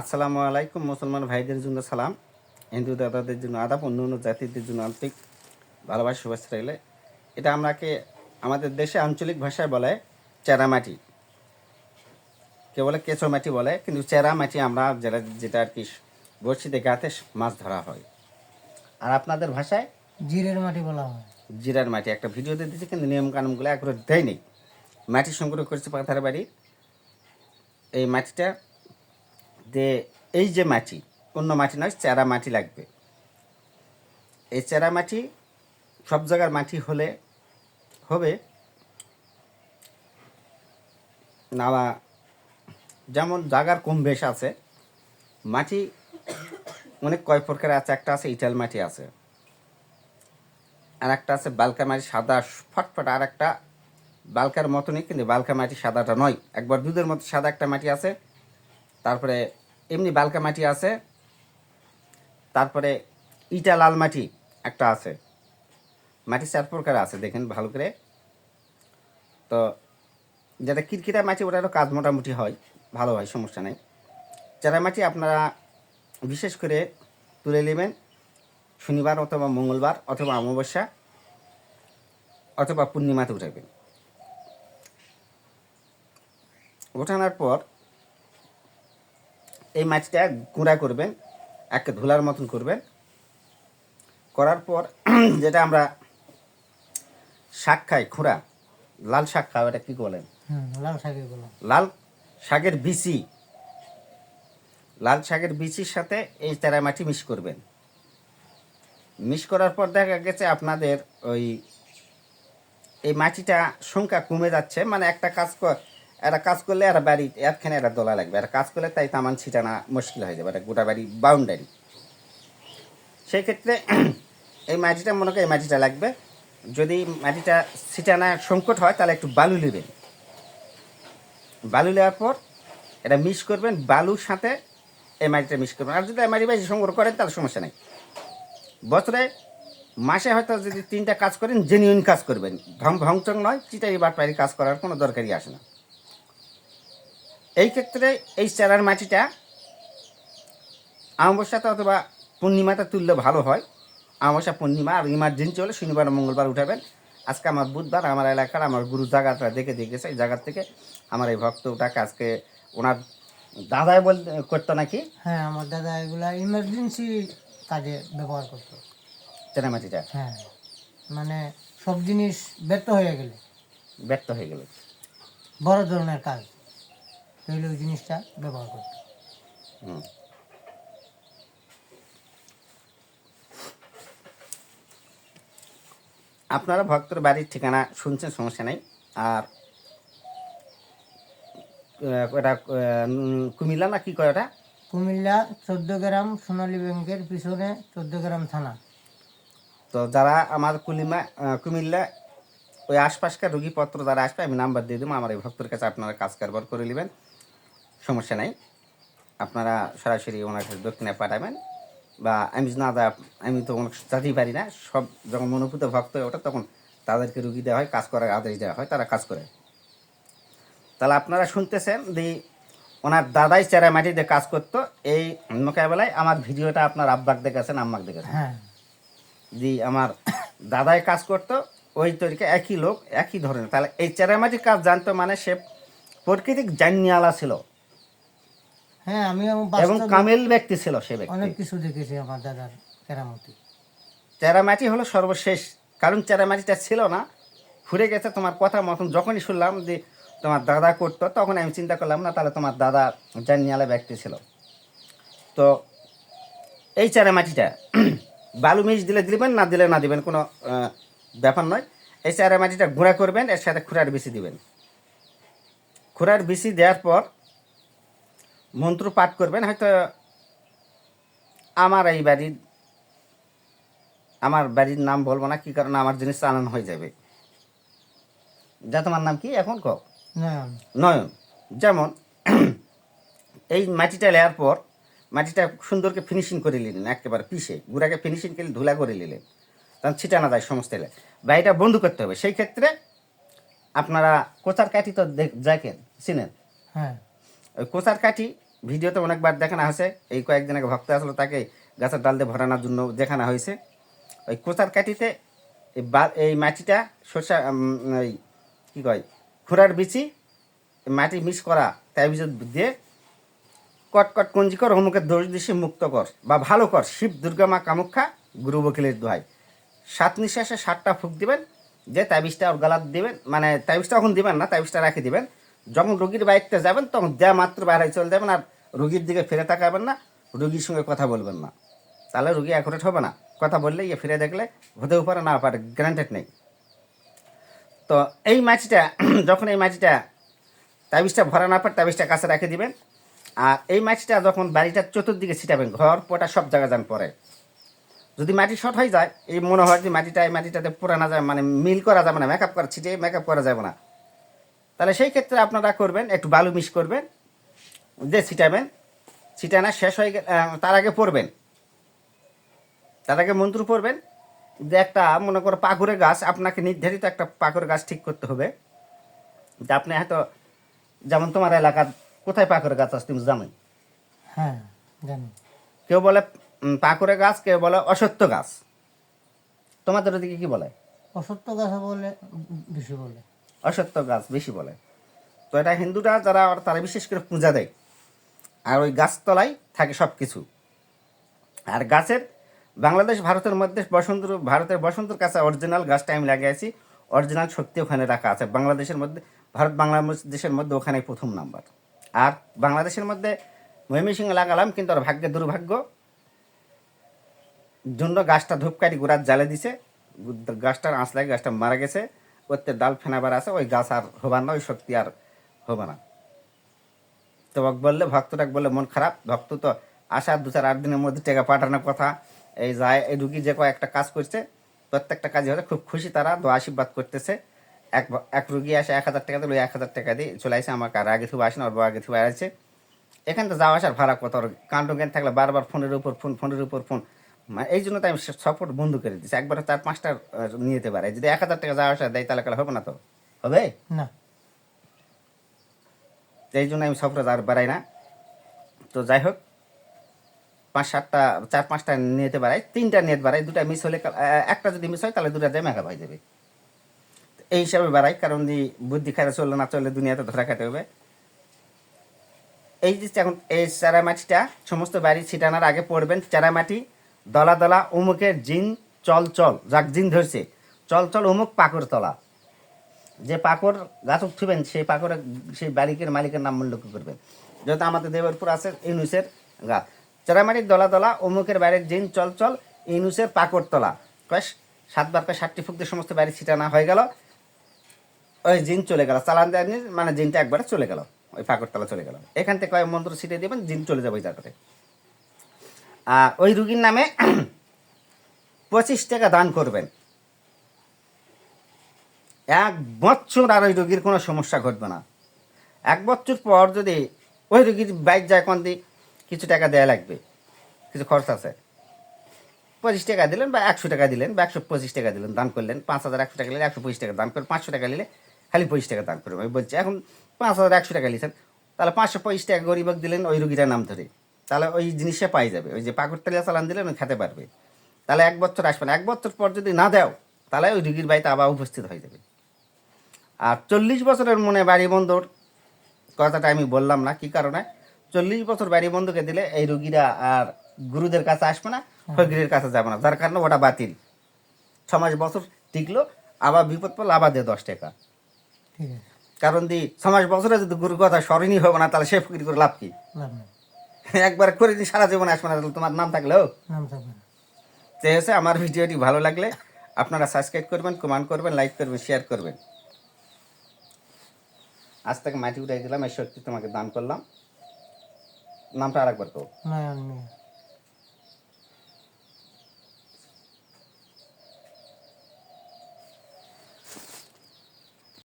আসসালামু আলাইকুম মুসলমান ভাইদের জন্য সালাম। হিন্দু দাদাদের জন্য আদাব অন্য অন্য জাতিদের জন্য আন্তরিক ভালোবাসা শুভেচ্ছা রইলে। এটা আমরাকে আমাদের দেশে আঞ্চলিক ভাষায় বলে চেরামাটি। কেউ বলে কেঁচো মাটি বলে কিন্তু চেরা মাটি আমরা যেটা যেটা আর কি বড়শিতে গাতে মাছ ধরা হয়। আর আপনাদের ভাষায়? জিরের মাটি বলা হয়। জিরার মাটি। একটা ভিডিওতে দিয়েছে কিন্তু নিয়ম কানুনগুলো একবারে দেয়নি। মাটি সংগ্রহ করেছে পাথার বাড়ি এই মাটিটা যে এই যে মাটি, অন্য মাটি নয়, চেরা মাটি লাগবে। এই চেরা মাটি সব জায়গার মাটি হলে হবে। না যেমন জাগার কম বেশ আছে, মাটি অনেক কয় প্রকার আছে, একটা আছে ইটাল মাটি আছে আর একটা আছে বালকা মাটি, সাদা ফটফট আর একটা বালকার মতনই, কিন্তু বালকা মাটি সাদাটা নয়। একবার দুধের মতো সাদা একটা মাটি আছে তারপরে এমনি বালকা মাটি আছে, তারপরে ইটা লাল মাটি একটা আছে। মাটি চার প্রকার আছে, দেখেন ভালো করে। তো যেটা কিরকিরা মাটি, ওটারও কাজ মোটামুটি হয়, ভালো হয়, সমস্যা নেই। চারা মাটি আপনারা বিশেষ করে তুলে নেবেন শনিবার অথবা মঙ্গলবার অথবা অমাবস্যা অথবা পূর্ণিমাতে উঠাবেন। ওঠানোর পর এই মাটিটা গুঁড়া করবেন একে ধুলার মতন করবেন। করার পর যেটা আমরা শাক খাই খুঁড়া লাল শাক খাও এটা কী বলেন? লাল শাকের লাল শাকের বিচি লাল শাকের বিচির সাথে এই চারা মাটি মিশ করবেন। মিশ করার পর দেখা গেছে আপনাদের ওই এই মাটিটা সংখ্যা কমে যাচ্ছে মানে একটা কাজ কর এরা কাজ করলে এরা বাড়ি, একখানে এরা দোলা লাগবে। এরা কাজ করলে তাই তামান ছিটানা মুশকিল হয়ে যাবে এটা গোটা বাড়ি বাউন্ডারি সেই ক্ষেত্রে এই মাটিটা মনে করি এই মাটিটা লাগবে। যদি মাটিটা ছিটানা সংকট হয়, তাহলে একটু বালু নেবেন। বালু নেওয়ার পর এটা মিক্স করবেন, বালুর সাথে এই মাটিটা মিক্স করবেন। আর যদি মাটি বেশি সংগ্রহ করেন, তাহলে সমস্যা নেই। বছরে মাসে হয়তো যদি তিনটা কাজ করেন জেনুইন কাজ করবেন। ভং ভংচং নয়, চিটারি, বাটপারি কাজ করার কোনো দরকারই আসে না। এই ক্ষেত্রে এই চারার মাটিটা অমাবস্যাতে অথবা পূর্ণিমাতে তুললে ভালো হয়। অমাবস্যা পূর্ণিমা আর ইমার্জেন্সি হলে শনিবার মঙ্গলবার উঠাবেন। আজকে আমার বুধবার আমার এলাকার আমার গুরু জায়গাটা দেখে দিয়ে গেছে এই জায়গার থেকে আমার এই ভক্তটাকে আজকে ওনার দাদাই বল করতো নাকি? হ্যাঁ আমার দাদা এগুলা ইমার্জেন্সি কাজে ব্যবহার করতো। চেনা মাটিটা? হ্যাঁ মানে সব জিনিস ব্যর্থ হয়ে গেলে। ব্যর্থ হয়ে গেল। বড় ধরনের কাজ। তাহলে ওই জিনিসটা ব্যবহার করতো আপনারা ভক্তর বাড়ির ঠিকানা শুনছেন সমস্যা নেই। আর এটা কুমিল্লা না কি করে ওটা? কুমিল্লা চোদ্দ গ্রাম সোনালী ব্যাংকের পিছনে চোদ্দ গ্রাম থানা। তো যারা আমার কুলিমা কুমিল্লা ওই আশপাশকার রুগীপত্র যারা আসবে আমি নাম্বার দিয়ে দেবো। আমার এই ভক্তের কাছে আপনারা কাজ কারবার করে নেবেন। সমস্যা নাই। আপনারা সরাসরি ওনার কাছে দক্ষিণে পাঠাবেন বা আমি না যা আমি তো অনেক যাতেই পারি না সব যখন মনোভূত ভক্ত হয়ে ওঠে তখন তাদেরকে রুগী দেওয়া হয় কাজ করার আদেশ দেওয়া হয় তারা কাজ করে। তাহলে আপনারা শুনতেছেন যে ওনার দাদাই চেরা মাটিতে কাজ করতো এই মোকাবেলায় আমার ভিডিওটা আপনার আব্বাক দেখেছেন আম্মাক দেখেছেন। হ্যাঁ। যে আমার দাদাই কাজ করতো ওই তরিকে একই লোক একই ধরনের। তাহলে এই চেরামাটির কাজ জানতো মানে সে প্রকৃতিক জানিয়ালা ছিল। হ্যাঁ আমিও এবং কামেল ব্যক্তি ছিল সে ব্যক্তি। অনেক কিছু দেখেছি আমার দাদার কেরামতি চেরামাটি হলো সর্বশেষ কারণ চেরামাটিটা ছিল না। ঘুরে গেছে তোমার কথা মতন যখনই শুনলাম যে তোমার দাদা করতো তখন আমি চিন্তা করলাম না তাহলে তোমার দাদা জানিয়ালা ব্যক্তি ছিল। তো এই চেরামাটিটা বালু মিশ দিলে দিবেন না দিলে না দিবেন কোনো ব্যাপার নয়। এই চেরামাটিটা গুঁড়া করবেন এর সাথে খুঁড়ার বিচি দিবেন। খুঁড়ার বিচি দেওয়ার পর মন্ত্র পাঠ করবেন হয়তো আমার এই বাড়ির আমার বাড়ির নাম বলব না কি কারণে আমার জিনিস চালান হয়ে যাবে। যা তোমার নাম কি এখন কও? নয়ন। যেমন এই মাটিটা লেয়ার পর মাটিটা সুন্দরকে ফিনিশিং করে নিলেন একেবারে পিষে গুড়াকে ফিনিশিং করে ধুলা করে নিলেন তখন ছিটানো যায় সমস্ত এলাকায় বাড়িটা বন্ধ করতে হবে সেই ক্ষেত্রে আপনারা কোচার কাঠি তো দেখ- দেখেন চিনেন? হ্যাঁ। ওই কোচার কাঠি ভিডিওতে অনেকবার দেখানো হয়েছে। এই কয়েকদিন আগে ভক্ত আসলো তাকে গাছের ডাল দিয়ে ভরানোর জন্য দেখানো হয়েছে। ওই কোচার কাটিতে এই বা- এই মাটিটা শসা ওই কী কয়, খুঁড়ার বিচি মাটি মিক্স করা তাই দিয়ে কট কট কঞ্জি কর, অমুকের দোষ দিশে মুক্ত কর বা ভালো কর। শিব, দুর্গা মা, কামাখ্যা, গুরু বকিলের দোহাই। সাত নিঃশ্বাসে সাতটা ফুক দিবেন, যে তাবিজটা ওর গালাত দিবেন মানে তাবিজটা এখন দিবেন না, তাবিজটা রাখে দিবেন। যখন রুগীর বাইকতে যাবেন, তখন দেয়া মাত্র বাইরে চলে যাবেন আর রুগীর দিকে ফিরে তাকাবেন না, রুগীর সঙ্গে কথা বলবেন না। তাহলে রুগী অ্যাকুরেট হবে না। কথা বললে ইয়ে ফিরে দেখলে হতেও পারে না পারে গ্যারান্টেড নেই। তো এই মাছটা যখন এই মাছটা তাবিজটা ভরা না পারে তাবিজটা কাছে রেখে দিবেন। আর এই মাছটা যখন বাড়িটার চতুর্দিকে ছিটাবেন, ঘর, পোটা সব জায়গা যান পরে। যদি মাটি শর্ট হয়ে যায়, এই মনে হয় যে মাটিটা, এই মাটিটাতে পুরানো যায় মানে মিল করা যাবে না মেকআপ করা, ছিটিয়ে মেকআপ করা যাবে না। তাহলে সেই ক্ষেত্রে আপনারা করবেন একটু বালু মিশ করবেন দিয়ে ছিটাবেন ছিটানা শেষ হয়ে গেলে তার আগে পড়বেন তার আগে মন্ত্র পড়বেন যে একটা মনে করো পাকুরের গাছ আপনাকে নির্ধারিত একটা পাকুরের গাছ ঠিক করতে হবে। যে আপনি হয়তো যেমন তোমার এলাকার কোথায় পাকুরের গাছ আছে তুমি জানো হ্যাঁ জানি। কেউ বলে পাকুড়ে গাছ কেউ বলে অসত্য গাছ। তোমাদের ওদিকে কি বলে? অসত্য গাছ বলে বেশি বলে। অসত্য গাছ, বেশি বলে। তো এটা হিন্দুরা যারা তারা বিশেষ করে পূজা দেয়। আর ওই গাছতলায় থাকে সব কিছু আর গাছের, বাংলাদেশ, ভারতের মধ্যে বসন্ত, ভারতের বসন্তর কাছে অরিজিনাল গাছটা আমি লাগিয়েছি অরিজিনাল শক্তি ওখানে রাখা আছে। বাংলাদেশের মধ্যে, ভারত, বাংলাদেশের মধ্যে ওখানে প্রথম নাম্বার আর বাংলাদেশের মধ্যে ময়মনসিংহ লাগালাম, কিন্তু ওর ভাগ্যে দুর্ভাগ্য। জন্য গাছটা ধূপকাঠি গোড়ার জালে দিছে। গাছটার আঁচ লাগে গাছটা মারা গেছে। ওতে ডাল ফেনাবার আছে, ওই গাছ আর হবার না, ওই শক্তি আর হবে না। তো বললে, ভক্তটাকে বললে মন খারাপ। ভক্ত তো আসার দু চার আট দিনের মধ্যে টাকা পাঠানোর কথা। এই যায়, এই রুগী যে কয়েকটা কাজ করছে, প্রত্যেকটা কাজে হলে খুব খুশি তারা, দোয়া আশীর্বাদ করতেছে। এক এক রুগী আসে এক হাজার টাকা দিল, এক হাজার টাকা দিয়ে চলে আসে, আমাকে আর আগে থেকে আসে না ওর আগে থেকে আছে এখান তো যাওয়া আসার ভাড়া কত? কাণ্ড জ্ঞান থাকলে বারবার ফোনের উপর ফোন, ফোনের উপর ফোন। এই জন্য তো আমি সাপোর্ট বন্ধ করে দিচ্ছি একবার চার পাঁচটা নিয়ে যেতে পারে। যদি এক হাজার টাকা যাওয়া আসা দেয় তাহলে হবে না তো? হবে? না। এই জন্য আমি সফরে আর বাড়াই না। তো যাই হোক পাঁচ সাতটা চার পাঁচটা নিতে বাড়াই তিনটা নেট বাড়াই দুটা মিস হলে একটা যদি মিস হয় তাহলে দুটা মেঘা হয়ে যাবে। এই হিসাবে বাড়াই কারণ দি বুদ্ধি খাইতে চললে না চললে দুনিয়াতে ধরা খাইতে হবে। এই যে এখন এই চারামাটিটা সমস্ত বাড়ি ছিটানোর আগে পড়বেন চারামাটি। দলা দলা উমুকের জিন, চল চল, যাক জিন ধরছে। চল চল অমুক পাকড় তলা। যে পাকড় গাছ উঠবেন সেই পাকড়ে সেই বাড়িকের মালিকের নাম উল্লেখ করবেন। যেহেতু আমাদের দেবরপুর আছে ইনুসের গাছ চারামাটির দলা দলা অমুকের বাড়ির জিন, চল চল ইনুসের পাকড় তলা। কয়েস, সাতবার কয় ষাটটি ফুক দিয়ে সমস্ত বাড়ি ছিটানা হয়ে গেল। ওই জিন চলে গেল। চালান দেয়নি মানে জিনটা একবারে চলে গেল। ওই ফাঁকরতলা চলে গেল। এখান থেকে কয়েক মন্ত্র ছিটিয়ে দেবেন, জিন চলে যাবে ওই জায়গাতে। ওই রুগীর নামে পঁচিশ টাকা দান করবেন। এক বছর আর ওই রুগীর কোনো সমস্যা ঘটবে না। এক বছর পর যদি ওই রুগীর বাইক যায় কোন দিয়ে কিছু টাকা দেয়া লাগবে, কিছু খরচ আছে। পঁচিশ টাকা দিলেন বা একশো টাকা দিলেন বা একশো পঁচিশ টাকা দিলেন, দান করলেন। পাঁচ হাজার একশো টাকা নিলে একশো পঁচিশ টাকা দান করলেন পাঁচশো টাকা নিলে খালি পঁচিশ টাকা দান করবেন। আমি বলছি, এখন পাঁচ হাজার একশো টাকা নিয়েছেন, তাহলে পাঁচশো পঁচিশ টাকা গরিবক দিলেন ওই রুগীটার নাম ধরে। তাহলে ওই জিনিসটা পাই যাবে। ওই যে পাকুড়তলিয়া চালান দিলে খেতে পারবে। তাহলে এক বছর আসবে না। এক বছর পর যদি না দাও তাহলে ওই রুগীর বাড়িতে আবার উপস্থিত হয়ে যাবে। আর চল্লিশ বছরের মনে বাড়ি বন্ধুর কথাটা আমি বললাম না কি কারণে? চল্লিশ বছর বাড়ি বন্ধুকে দিলে এই রুগীরা আর গুরুদের কাছে আসবে না ফকিরের কাছে যাবে না। যার কারণে ওটা বাতিল। ছ মাস বছর টিকলো আবার বিপদ পড়ল আবার দিয়ে দশ টাকা। কারণ দি ছ মাস বছরে যদি গুরুর কথা স্মরণই হবে না তাহলে সে ফকির করে লাভ কি? লাভ একবার করে দিন সারা জীবন আসবে না তোমার নাম থাকলেও নাম থাকবে না। হচ্ছে আমার ভিডিওটি ভালো লাগলে আপনারা সাবস্ক্রাইব করবেন কমেন্ট করবেন লাইক করবেন শেয়ার করবেন। আজ থেকে মাটি উঠাই দিলাম এই শক্তি তোমাকে দান করলাম। নামটা আরেকবার তো মিয়া